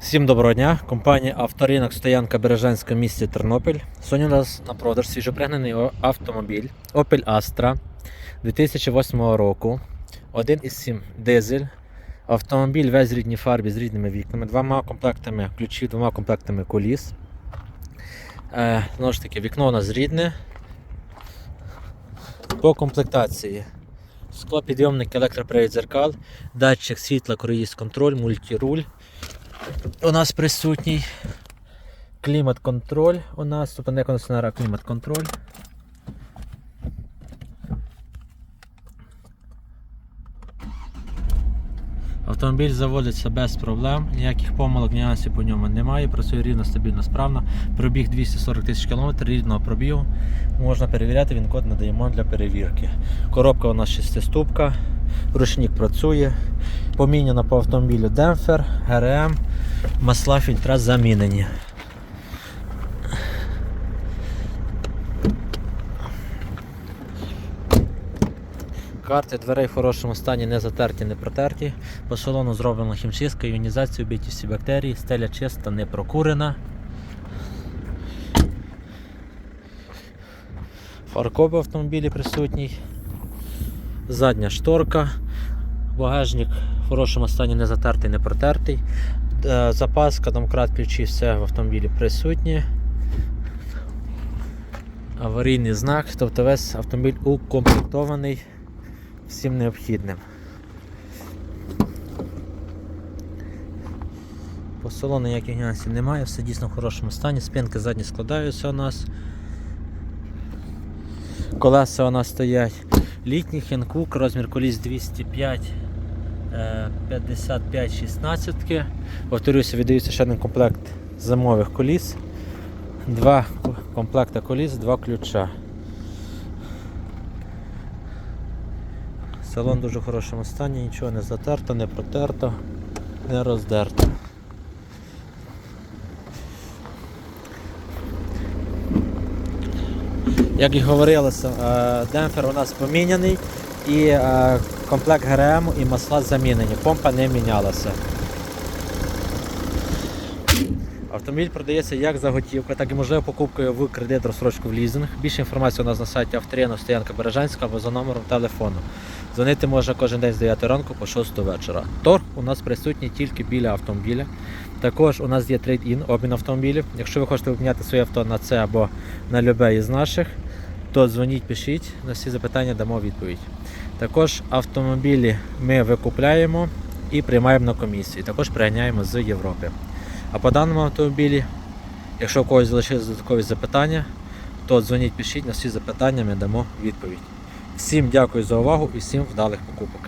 Всім доброго дня. Компанія Авторинок Стоянка Бережанська в місті Тернопіль. Сьогодні у нас на продаж свіжопригнаний автомобіль Opel Astra 2008 року. 1,7 дизель. Автомобіль весь рідній фарбі з рідними вікнами, двома комплектами ключів, двома комплектами коліс. Е, знову ж таки, вікно у нас рідне. По комплектації. Склопідйомник, електропривід дзеркал, датчик світла, круїз контроль, мультируль. У нас присутній клімат-контроль. У нас зупинне кондиціонера клімат-контроль. Автомобіль заводиться без проблем, ніяких помилок, нюансів по ньому немає, працює рівно, стабільно, справно. Пробіг 240 тисяч кілометрів, рідного пробігу. Можна перевіряти, він код надаємо для перевірки. Коробка у нас шестиступка, ручник працює. Поміняно по автомобілю демпфер, ГРМ, масла фільтра замінені. Карти дверей в хорошому стані не затерті, не протерті. По салону зроблена хімчистка, іонізація, вбиті всі бактерії, стеля чиста, не прокурена. Фаркоп в автомобілі присутній. Задня шторка. Багажник в хорошому стані не затертий, не протертий. Е, Запаска, домкрат, ключі, все в автомобілі присутнє. Аварійний знак, тобто весь автомобіль укомплектований всім необхідним. По салону ніяких нюансів немає, все дійсно в хорошому стані. Спинки задні складаються у нас. Колеса у нас стоять літні Хенкук, розмір коліс 205 е, 55 16. Повторюся, віддається ще один комплект зимових коліс. Два комплекти коліс, два ключа. Салон в дуже хорошому стані, нічого не затерто, не протерто, не роздерто. Як і говорилося, е, демпфер у нас поміняний і е, комплект ГРМ і масла замінені. Помпа не мінялася. Автомобіль продається як за готівку, так і можливо покупкою в кредит розсрочку в лізинг. Більше інформації у нас на сайті Авторіно Стоянка Бережанська або за номером телефону. Дзвонити можна кожен день з 9 ранку по 6 вечора. Торг у нас присутній тільки біля автомобіля. Також у нас є трейд-ін, обмін автомобілів. Якщо ви хочете обміняти своє авто на це або на любе із наших, то дзвоніть, пишіть, на всі запитання дамо відповідь. Також автомобілі ми викупляємо і приймаємо на комісії. Також приганяємо з Європи. А по даному автомобілі, якщо у когось залишилися додаткові запитання, то дзвоніть, пишіть на всі запитання, ми дамо відповідь. Всім дякую за увагу і всім вдалих покупок.